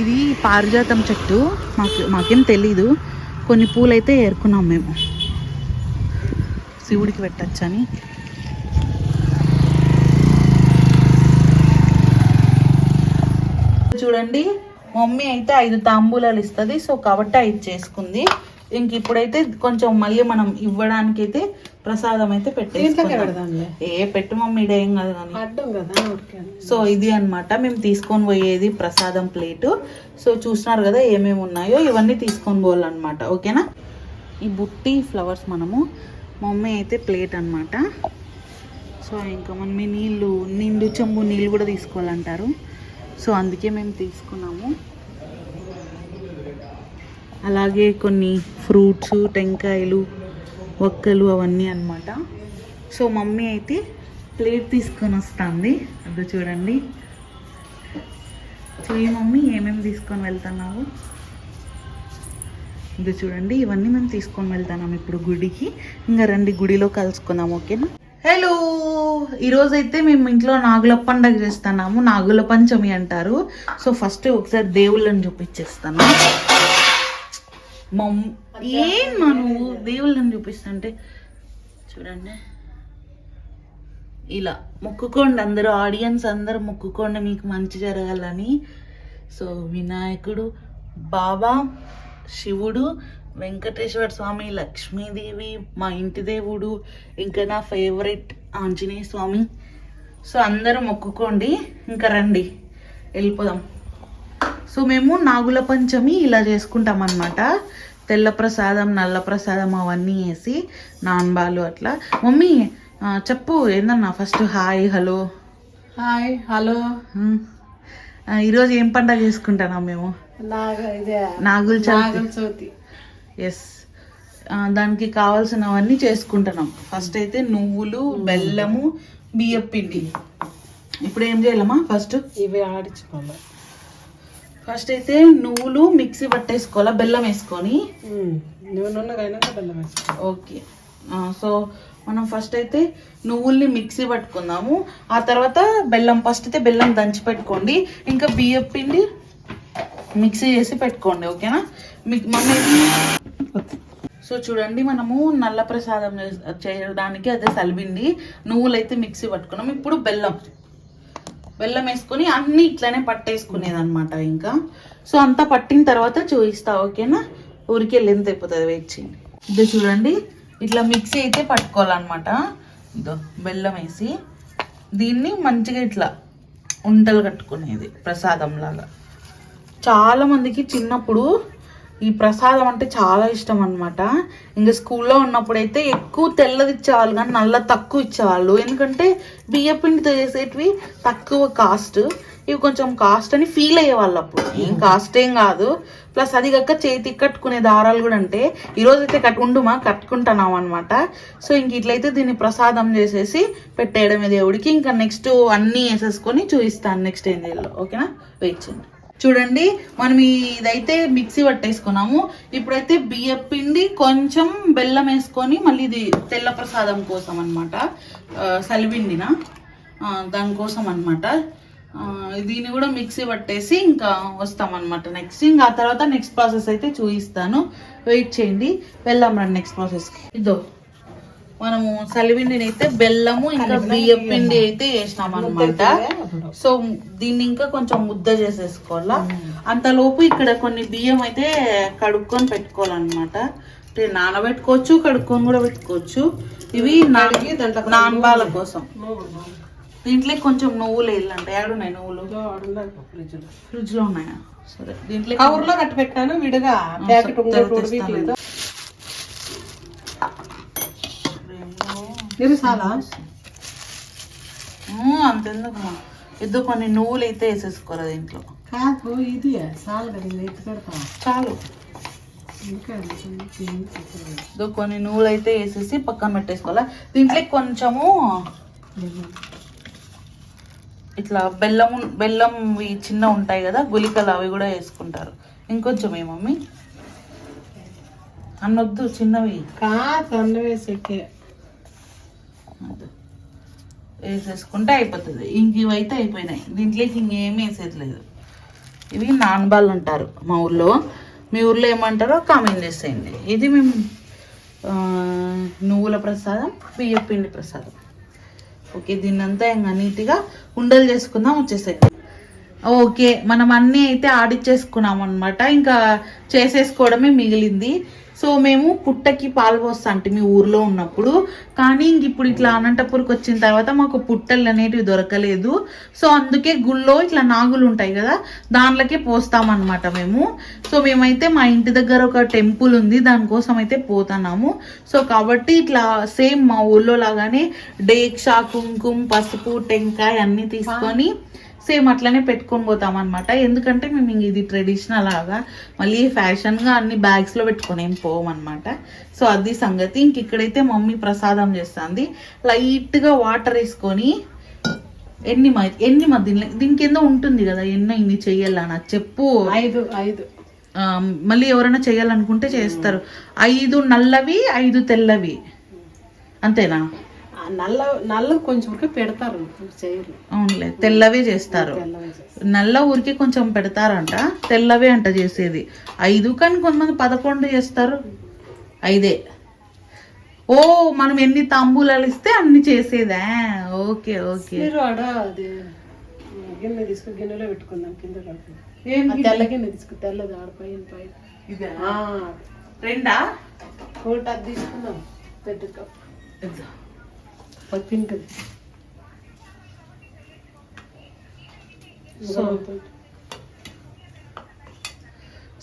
ఇది పారిజాతం చెట్టు. మాకు మాకేం తెలీదు. కొన్ని పూలైతే ఏరుకున్నాం మేము. శివుడికి పెట్టచ్చని. చూడండి మమ్మీ అయితే ఐదు తాంబూలాలు ఇస్తుంది సో కాబట్టి ఐదు చేసుకుంది. ఇంక ఇప్పుడైతే కొంచెం మళ్ళీ మనం ఇవ్వడానికి అయితే ప్రసాదం అయితే పెడదాంలే? ఏ పెట్టు మమ్మీ ఏం కాదు కానీ. సో ఇది అన్నమాట. మేము తీసుకొని పోయేది ప్రసాదం ప్లేటు. సో చూస్తున్నారు కదా ఏమేమి ఉన్నాయో ఇవన్నీ తీసుకొని పోవాలన్నమాట. ఓకేనా? ఈ బుట్టి ఫ్లవర్స్ మనము మమ్మీ అయితే ప్లేట్ అన్నమాట. సో ఇంకా మనం ఈ నీళ్ళు నిండు చెంబు నీళ్ళు కూడా తీసుకోవాలంటారు. సో అందుకే మేము తీసుకున్నాము. అలాగే కొన్ని ఫ్రూట్స్ టెంకాయలు ఒక్కలు అవన్నీ అన్నమాట. సో మమ్మీ అయితే ప్లేట్ తీసుకొని వస్తుంది. అది చూడండి. చూయి మమ్మీ ఏమేమి తీసుకొని వెళ్తున్నావు? ఇది చూడండి. ఇవన్నీ మేము తీసుకొని వెళ్తున్నాం ఇప్పుడు గుడికి. ఇంకా రండి గుడిలో కలుసుకుందాం ఓకేనా? హలో! ఈరోజు అయితే మేము ఇంట్లో నాగుల పండగ చేస్తున్నాము. నాగుల పంచమి అంటారు. సో ఫస్ట్ ఒకసారి దేవుళ్ళని చూపించేస్తాను. మమ్ ఏం మా నువ్వు దేవుళ్ళని చూపిస్తుంటే చూడండి. ఇలా మొక్కుకోండి అందరూ ఆడియన్స్ అందరూ మొక్కుకోండి మీకు మంచి జరగాలని. సో వినాయకుడు బాబా శివుడు వెంకటేశ్వర స్వామి లక్ష్మీదేవి మా ఇంటి దేవుడు ఇంకా నా ఫేవరెట్ ఆంజనేయ స్వామి. సో అందరూ మొక్కుకోండి. ఇంకా రండి. వెళ్ళిపోదాం. సో మేము నాగుల పంచమి ఇలా చేసుకుంటాం అన్నమాట తెల్ల ప్రసాదం నల్ల ప్రసాదం అవన్నీ వేసి నాన్బాలు అట్లా. మమ్మీ చెప్పు ఏందన్నా first hi hello. Hi hello. ఈరోజు ఏం పండగ చేసుకుంటున్నాం మేము? నాగుల చవితి. ఎస్ దానికి కావాల్సినవన్నీ చేసుకుంటున్నాం. ఫస్ట్ అయితే నువ్వులు బెల్లము బియ్యం పిండి ఇప్పుడు ఏం చేయాలమ్మా ఫస్ట్ ఇవి ఆడించుకోవాలి ఫస్ట్ అయితే నువ్వులు మిక్సీ పట్టేసుకోవాలా బెల్లం వేసుకొని? బెల్లం వేసుకో. ఓకే. సో మనం ఫస్ట్ అయితే నువ్వుల్ని మిక్సీ పట్టుకుందాము. ఆ తర్వాత బెల్లం ఫస్ట్ అయితే బెల్లం దంచి పెట్టుకోండి. ఇంకా బియ్యం పిండి మిక్సీ చేసి పెట్టుకోండి ఓకేనా? మమ్మీ సో చూడండి మనము నల్ల ప్రసాదం చేయడానికి అదే సలిబిండి నువ్వులు అయితే మిక్సీ పట్టుకున్నాం ఇప్పుడు బెల్లం. బెల్లం వేసుకొని అన్నీ ఇట్లనే పట్టేసుకునేది అనమాట ఇంకా. సో అంతా పట్టిన తర్వాత చూపిస్తా ఓకేనా? ఊరికి వెళ్ళి ఎంత అయిపోతుంది వెయిట్ చేయండి. ఇది చూడండి ఇట్లా మిక్సీ అయితే పట్టుకోవాలన్నమాట. ఇదో బెల్లం వేసి దీన్ని మంచిగా ఇట్లా ఉంటలు కట్టుకునేది ప్రసాదం లాగా. చాలా మందికి చిన్నప్పుడు ఈ ప్రసాదం అంటే చాలా ఇష్టం అనమాట ఇంకా స్కూల్లో ఉన్నప్పుడు అయితే ఎక్కువ తెల్లది ఇచ్చేవాళ్ళు కానీ నల్ల తక్కువ ఇచ్చేవాళ్ళు. ఎందుకంటే బియ్య పిండితో చేసేటివి తక్కువ కాస్ట్. ఇవి కొంచెం కాస్ట్ అని ఫీల్ అయ్యేవాళ్ళు అప్పుడు. ఏం కాస్ట్ ఏం కాదు. ప్లస్ అది కాక చేతికి కట్టుకునే దారాలు కూడా అంటే ఈరోజు అయితే కట్ ఉండుమా? కట్టుకుంటున్నాం అనమాట సో ఇంక ఇట్లయితే దీన్ని ప్రసాదం చేసేసి పెట్టేయడమే దేవుడికి. ఇంకా నెక్స్ట్ అన్నీ వేసేసుకొని చూపిస్తాను నెక్స్ట్ ఏం చేయాలో. ఓకేనా? వెయిట్ చేయండి. చూడండి మనం ఇదైతే మిక్సీ పట్టేసుకున్నాము. ఇప్పుడైతే బియ్య పిండి కొంచెం బెల్లం వేసుకొని మళ్ళీ ఇది తెల్ల ప్రసాదం కోసం అనమాట సలిపిండిన. దానికోసం అనమాట దీన్ని కూడా మిక్సీ పట్టేసి ఇంకా వస్తామన్నమాట నెక్స్ట్. ఇంకా ఆ తర్వాత నెక్స్ట్ ప్రాసెస్ అయితే చూపిస్తాను. వెయిట్ చేయండి. వెళ్దాం రండి నెక్స్ట్ ప్రాసెస్కి. ఇదో. మనము సలిపిండిని అయితే బెల్లము ఇంకా బియ్య పిండి అయితే వేసినాం అనమాట సో దీన్ని ఇంకా కొంచెం ముద్ద చేసేసుకోవాలా? అంతలోపు ఇక్కడ కొన్ని బియ్యం అయితే కడుక్కొని పెట్టుకోవాలన్నమాట. అంటే నానబెట్టుకోవచ్చు కడుక్కొని కూడా పెట్టుకోవచ్చు. ఇవి నాన్బాల కోసం. దీంట్లో కొంచెం నువ్వులు వేయాలంటే. ఏడున్నాయి నువ్వులు? ఫ్రిడ్జ్లో ఫ్రిడ్జ్లో ఉన్నాయా? సరే దీంట్లో కవర్లో కట్టి పెట్టాను విడిగా ప్యాకెట్ చాలా అంతెందుకు ఇద్దరు కొన్ని నువ్వులు అయితే వేసేసుకోరా దీంట్లో. కాదు ఇది చాలు కదా ఎత్తి పెడతా చాలు. ఇంకా ఇదో కొన్ని నువ్వులు అయితే వేసేసి పక్కన పెట్టేసుకోవాలా? దీంట్లో కొంచెము ఇట్లా బెల్లం బెల్లం చిన్న ఉంటాయి కదా గులికలు అవి కూడా వేసుకుంటారు. ఇంకొంచెం ఏ మమ్మీ అన్నొద్దు చిన్నవి. కాదు అన్న వేసేకే. వేసేసుకుంటే అయిపోతుంది. ఇంక ఇవైతే అయిపోయినాయి. దీంట్లోకి ఇంకేం వేసేది లేదు ఇవి నాన్బాల్ అంటారు మా ఊర్లో. మీ ఊర్లో ఏమంటారో కామెంట్ చేసేయండి. ఇది మేము నువ్వుల ప్రసాదం బియ్య పిండి ప్రసాదం. ఓకే దీన్నంతా ఇంకా నీట్గా ఉండలు చేసుకుందాం వచ్చేసేయండి. ఓకే మనం అన్నీ అయితే ఆడిచ్చేసుకున్నాం అనమాట ఇంకా చేసేసుకోవడమే మిగిలింది. సో మేము పుట్టకి పాలు పోస్తా అంటే మీ ఊర్లో ఉన్నప్పుడు. కానీ ఇంక ఇప్పుడు ఇట్లా అనంతపురికి వచ్చిన తర్వాత మాకు పుట్టలు అనేటివి దొరకలేదు. సో అందుకే గుళ్ళో ఇట్లా నాగులు ఉంటాయి కదా దాంట్లోకే పోస్తామన్నమాట మేము. సో మేమైతే మా ఇంటి దగ్గర ఒక టెంపుల్ ఉంది దానికోసం అయితే పోతున్నాము. సో కాబట్టి ఇట్లా సేమ్ మా ఊర్లో లాగానే డేక్షా కుంకుమ పసుపు టెంకాయ అన్నీ తీసుకొని సేమ్ అట్లనే పెట్టుకొని పోతాం అనమాట ఎందుకంటే మేము ఇంక ఇది ట్రెడిషనల్ లాగా మళ్ళీ ఫ్యాషన్గా అన్ని బ్యాగ్స్లో పెట్టుకొని ఏం పోవన్నమాట సో అది సంగతి. ఇంక ఇక్కడైతే మమ్మీ ప్రసాదం చేస్తుంది. లైట్గా వాటర్ వేసుకొని ఎన్ని మ ఎన్ని మధ్య దీనికి ఏందో ఉంటుంది కదా ఎన్నో ఇన్ని చెయ్యాలన్నా చెప్పు. ఐదు ఐదు. మళ్ళీ ఎవరైనా చేయాలనుకుంటే చేస్తారు. ఐదు నల్లవి ఐదు తెల్లవి. అంతేనా? నల్ల నల్ల కొంచెం ఉడికి పెడతారు చేయరు అవునులే తెల్లవే చేస్తారు. నల్ల ఊరికి కొంచెం పెడతారంట తెల్లవే అంట చేసేది. ఐదు కానీ కొంతమంది పదకొండు చేస్తారు. ఐదే. ఓ మనం ఎన్ని తాంబూలాలు ఇస్తే అన్ని చేసేదా? Okay okay. గిన్నె తీసుకుని గిన్నెలో పెట్టుకుందాం కింద తెల్ల గిన్నె తీసుకు తెల్లది ఆడ పైన పైన. ఇదా? ఆ, రెండా? ఒకటి అది తీసుకుందాం పెద్ద కప్ సో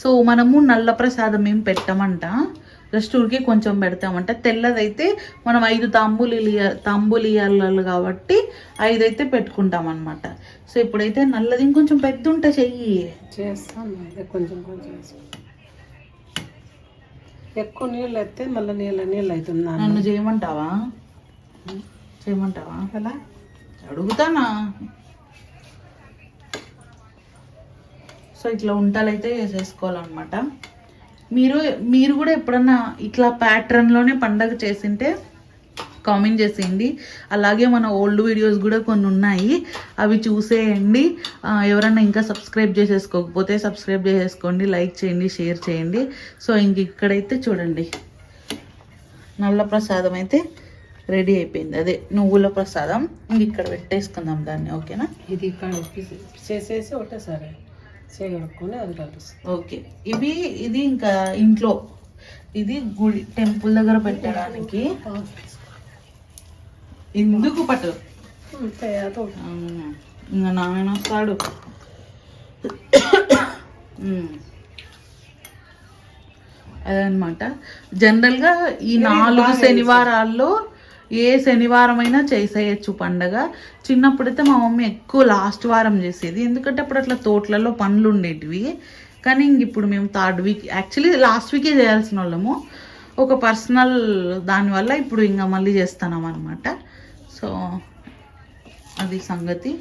సో మనము నల్ల ప్రసాదం ఏం పెట్టమంట? జస్ట్ ఊరికే కొంచెం పెడతామంట. తెల్లదైతే మనం ఐదు తాంబూలి తాంబూలియాలు కాబట్టి ఐదు అయితే పెట్టుకుంటాం అనమాట సో ఇప్పుడైతే నల్లది ఇంకొంచెం పెద్ద ఉంటే చెయ్యి. చేస్తాను. అదే కొంచెం కొంచెం వేసుకో. ఎక్కువ నీళ్ళు అయితే మళ్ళీ నీళ్ళ నీళ్ళు అవుతుంది. నన్ను. చేయమంటావా? చేయమంటావా? ఎలా? అడుగుతానా? సో ఇట్లా ఉంటలు అయితే చేసేసుకోవాలన్నమాట మీరు మీరు కూడా ఎప్పుడన్నా ఇట్లా ప్యాటర్న్లోనే పండగ చేసింటే కామెంట్ చేసేయండి. అలాగే మన ఓల్డ్ వీడియోస్ కూడా కొన్ని ఉన్నాయి. అవి చూసేయండి. ఎవరన్నా ఇంకా సబ్స్క్రైబ్ చేసేసుకోకపోతే సబ్స్క్రైబ్ చేసేసుకోండి లైక్ చేయండి షేర్ చేయండి. సో ఇంక ఇక్కడైతే చూడండి. నల్ల ప్రసాదం అయితే రెడీ అయిపోయింది. అదే నువ్వుల ప్రసాదం. ఇంక ఇక్కడ పెట్టేసుకుందాం దాన్ని ఓకేనా? ఇది చేసేసి ఒకటేసారి చేయగలుగుకొని అది కలుస్తుంది ఓకే. ఇవి ఇది ఇంకా ఇంట్లో ఇది గుడి టెంపుల్ దగ్గర పెట్టడానికి ఎందుకు పట్టు. ఇంకా నాయన వస్తాడు. అదనమాట. జనరల్గా ఈ నాలుగు శనివారాల్లో ఏ శనివారం అయినా చేసేయచ్చు పండగ. చిన్నప్పుడైతే మా మమ్మీ ఎక్కువ లాస్ట్ వారం చేసేది. ఎందుకంటే అప్పుడు అట్లా తోటలలో పనులు ఉండేటివి. కానీ ఇంక ఇప్పుడు మేము థర్డ్ వీక్ యాక్చువల్లీ లాస్ట్ వీకే చేయాల్సిన వాళ్ళము. ఒక పర్సనల్ దానివల్ల ఇప్పుడు ఇంకా మళ్ళీ చేస్తున్నాం అనమాట సో అది సంగతి.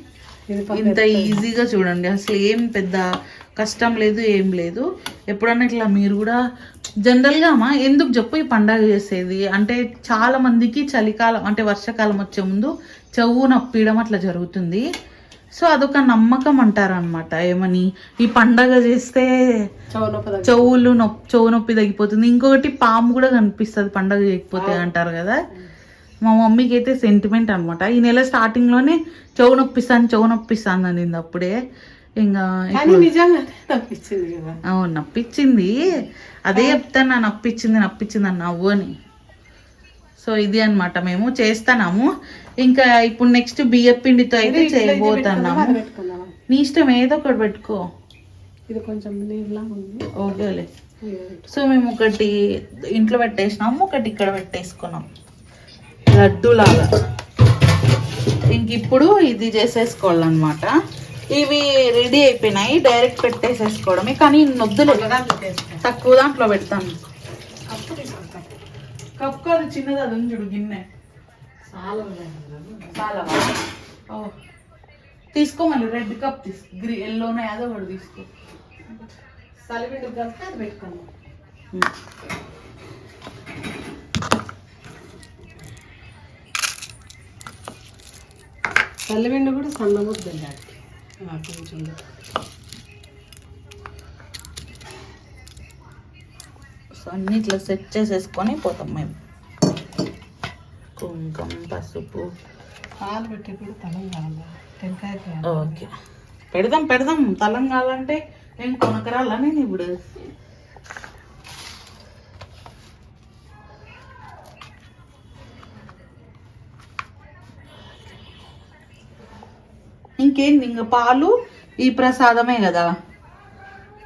ఇంత ఈజీగా చూడండి. అసలు ఏం పెద్ద కష్టం లేదు ఏం లేదు. ఎప్పుడన్నా ఇట్లా మీరు కూడా జనరల్గా అమ్మా ఎందుకు చెప్పు ఈ పండగ చేసేది? అంటే చాలా మందికి చలికాలం అంటే వర్షాకాలం వచ్చే ముందు చెవు నొప్పియడం అట్లా జరుగుతుంది. సో అదొక నమ్మకం అంటారనమాట ఏమని? ఈ పండగ చేస్తే చెవులు నొప్పి చెవు నొప్పి తగ్గిపోతుంది. ఇంకొకటి పాము కూడా కనిపిస్తుంది పండగ చేయకపోతే అంటారు కదా. మా మమ్మీకి అయితే సెంటిమెంట్ అనమాట ఈ నెల స్టార్టింగ్లోనే చెవు నొప్పిస్తాను చెవు నొప్పిస్తాను అనింది అప్పుడే. ఇంకా అవును నప్పించింది. అదే చెప్తాను నప్పించింది నప్పించింది అని నవ్వు అని. సో ఇది అన్నమాట మేము చేస్తున్నాము. ఇంకా ఇప్పుడు నెక్స్ట్ బియ్యం పిండితో అయితే చేయబోతున్నాము. నీ ఇష్టం ఏదో ఒకటి పెట్టుకో. ఇది కొంచెం ఓకేలే. సో మేము ఒకటి ఇంట్లో పెట్టేసినాము ఒకటి ఇక్కడ పెట్టేసుకున్నాం. లడ్డు లాగా ఇంక ఇప్పుడు ఇది చేసేసుకోవాలన్నమాట. ఇవి రెడీ అయిపోయినాయి డైరెక్ట్ పెట్టేసేసుకోవడమే. కానీ నొద్దులు. తక్కువ దాంట్లో పెడతాను. కప్పు అది చిన్నది అది ఉంది చూడు గిన్నె. కదా. తీసుకో మళ్ళీ రెడ్ కప్ తీసుకో. గ్రీ ఎల్లోనే అదో ఒకటి తీసుకో. సలివిండి అది పెట్టుకుందాం తెల్లవెండు కూడా సన్న ముద్దండి కొంచెం. సో ఇట్లా సెట్ చేసేసుకొని పోతాం మేము. కుంకుమ పసుపు. పాలు పెట్టేప్పుడు తలం కావాలి టెంకాయ ఓకే. పెడదాం పెడదాం. తలం కావాలంటే నేను కొనకరాలని ఇప్పుడు? ఇంకేంది ఇంకా పాలు ఈ ప్రసాదమే కదా?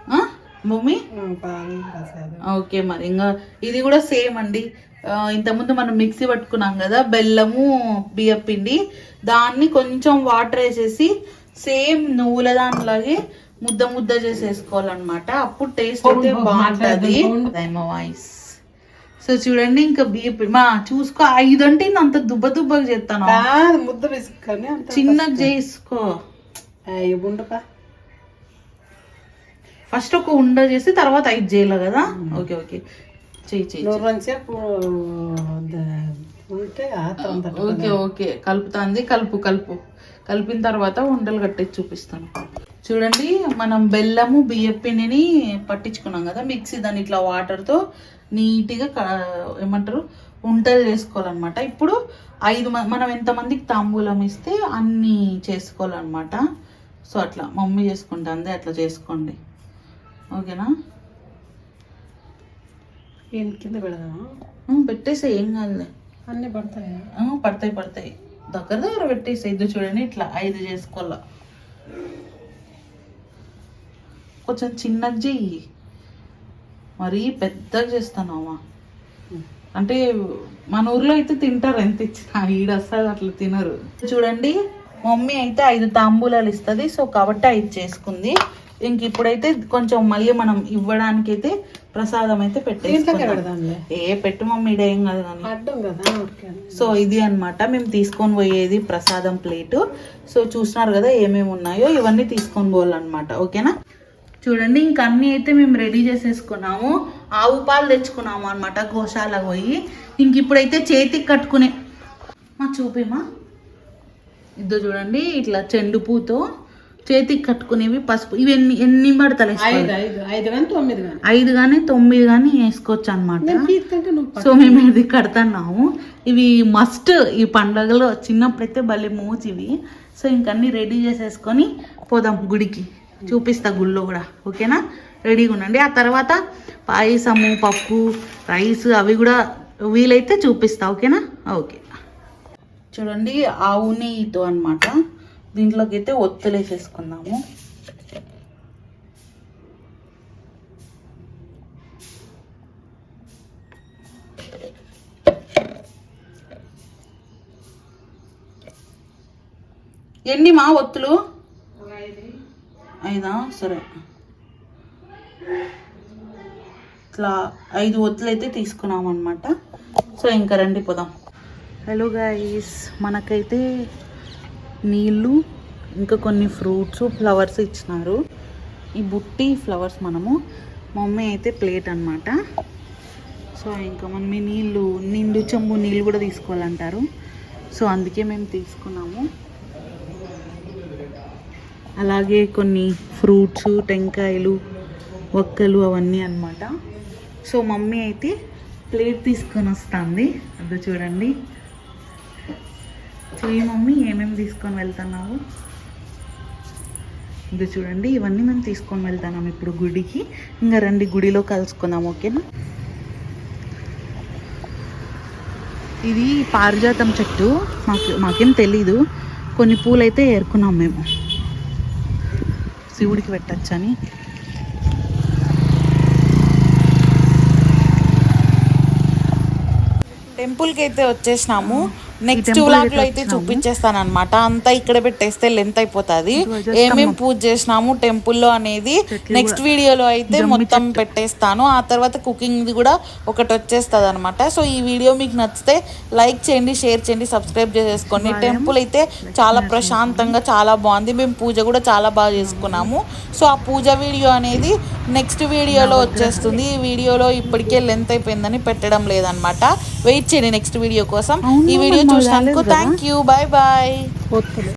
ఆ, భూమి పాలు ప్రసాదం. ఓకే మరి. ఇంకా ఇది కూడా సేమ్ అండి. ఇంతకుముందు మనం మిక్సీ పట్టుకున్నాం కదా బెల్లము బియ్యం పిండి. దాన్ని కొంచెం వాటర్ వేసేసి సేమ్ నువ్వుల దానిలాగే ముద్ద ముద్ద చేసేసుకోవాలన్నమాట. అప్పుడు టేస్ట్ అయితే బాగుంటది. వాయిస్. సో చూడండి ఇంకా పిండి మా చూసుకో ఐదు అంటే అంత దుబ్బ దుబ్బగా చేస్తాను. ముద్ద చిన్నగా చేసుకో. ఫస్ట్ ఒక ఉండ చేసి తర్వాత ఐదు చేయాలి కదా? Okay okay. చెయ్యి చెయ్యి ఓకే ఓకే. కలుపుతాంది కలుపు కలుపు. కలిపిన తర్వాత ఉండలు కట్టేసి చూపిస్తాను. చూడండి మనం బెల్లము బియ్యం పిండిని పట్టించుకున్నాం కదా మిక్సీ దాన్ని ఇట్లా వాటర్తో నీట్గా ఏమంటారు ఉంటలు చేసుకోవాలన్నమాట. ఇప్పుడు ఐదు మనం ఎంతమందికి తాంబూలం ఇస్తే అన్ని చేసుకోవాలన్నమాట. సో అట్లా. మమ్మీ చేసుకుంటుంది అట్లా చేసుకోండి. ఓకేనా? ఈయన కింద పెడదాము? పెట్టేసే ఏం కాదులే. అన్నీ పడతాయా? పడతాయి పడతాయి. దగ్గర దగ్గర పెట్టేసి ఇది చూడండి ఇట్లా ఐదు చేసుకోవాల. కొంచెం చిన్నగా చెయ్యి. మరీ పెద్దగా చేస్తానమ్మా అంటే మన ఊర్లో అయితే తింటారు ఎంత ఇచ్చినా ఈడ అసలు అట్లా తినరు. చూడండి మమ్మీ అయితే ఐదు తాంబూలాలు ఇస్తుంది సో కాబట్టి ఐదు చేసుకుంది. ఇంక ఇప్పుడైతే కొంచెం మళ్ళీ మనం ఇవ్వడానికి అయితే ప్రసాదం అయితే పెడదాంలే ఏ పెట్టు మమ్మీ ఏం కాదు సో ఇది అన్నమాట మేము తీసుకొని పోయేది ప్రసాదం ప్లేటు. సో చూసినారు కదా ఏమేమి ఉన్నాయో ఇవన్నీ తీసుకొని పోవాలన్నమాట. ఓకేనా? చూడండి ఇంక అన్నీ అయితే మేము రెడీ చేసేసుకున్నాము. ఆవు పాలు తెచ్చుకున్నాము అనమాట గోశాలకు పోయి. ఇంక ఇప్పుడైతే చేతికి కట్టుకునే మా చూపిమా? ఇద్దో చూడండి ఇట్లా చెండు పూతో చేతికి కట్టుకునేవి పసుపు. ఇవి ఎన్ని ఎన్ని బడతలు ఐదు కానీ తొమ్మిది కానీ వేసుకోవచ్చు అనమాట సో మేము ఇది కడతాన్నాము. ఇవి మస్ట్ ఈ పండగలో చిన్నప్పుడైతే భలే మోచివి. సో ఇంకన్నీ రెడీ చేసేసుకొని పోదాం గుడికి. చూపిస్తా గుళ్ళో కూడా ఓకేనా? రెడీగా ఉండండి. ఆ తర్వాత పాయసము పప్పు రైస్ అవి కూడా వీలైతే చూపిస్తా ఓకేనా? ఓకే. చూడండి ఆవు నెయ్యితో అనమాట దీంట్లోకి అయితే ఒత్తులేసేసుకుందాము. ఎన్ని మా ఒత్తులు? ఐదా సరే. ఇట్లా ఐదు ఒత్తులు అయితే తీసుకున్నాం అనమాట సో ఇంకా రండి పోదాం. హలో గైస్ మనకైతే నీళ్ళు ఇంకా కొన్ని ఫ్రూట్స్ ఫ్లవర్స్ ఇచ్చినారు. ఈ బుట్టి ఫ్లవర్స్ మనము మమ్మీ అయితే ప్లేట్ అన్నమాట. సో ఇంకా మనం ఈ నీళ్ళు నిండు చెంబు నీళ్ళు కూడా తీసుకోవాలంటారు. సో అందుకే మేము తీసుకున్నాము. అలాగే కొన్ని ఫ్రూట్స్ టెంకాయలు ఒక్కలు అవన్నీ అన్నమాట. సో మమ్మీ అయితే ప్లేట్ తీసుకొని వస్తుంది. అది చూడండి. చెయ్యి మమ్మీ ఏమేమి తీసుకొని వెళ్తున్నావు? ఇది చూడండి. ఇవన్నీ మేము తీసుకొని వెళ్తున్నాం ఇప్పుడు గుడికి. ఇంకా రండి గుడిలో కలుసుకుందాం ఓకేనా? ఇది పారిజాతం చెట్టు. మాకు మాకేం తెలీదు. కొన్ని పూలైతే ఏరుకున్నాం మేము. శివుడికి పెట్టచ్చని. టెంపుల్కి అయితే వచ్చేసినాము. నెక్స్ట్ వ్లాగ్లో అయితే చూపించేస్తాను అనమాట అంతా ఇక్కడ పెట్టేస్తే లెంత్ అయిపోతుంది. ఏమేం పూజ చేసినాము టెంపుల్లో అనేది. నెక్స్ట్ వీడియోలో అయితే మొత్తం పెట్టేస్తాను. ఆ తర్వాత కుకింగ్ కూడా ఒకటి వచ్చేస్తుంది అనమాట సో ఈ వీడియో మీకు నచ్చితే లైక్ చేయండి షేర్ చేయండి సబ్స్క్రైబ్ చేసేసుకోండి. టెంపుల్ అయితే చాలా ప్రశాంతంగా చాలా బాగుంది. మేము పూజ కూడా చాలా బాగా చేసుకున్నాము. సో ఆ పూజ వీడియో అనేది నెక్స్ట్ వీడియోలో వచ్చేస్తుంది. ఈ వీడియోలో ఇప్పటికే లెంత్ అయిపోయిందని పెట్టడం లేదనమాట వెయిట్ చేయండి నెక్స్ట్ వీడియో కోసం. ఈ video చూసినందుకు థ్యాంక్ యూ బాయ్ బాయ్ ఒత్తులు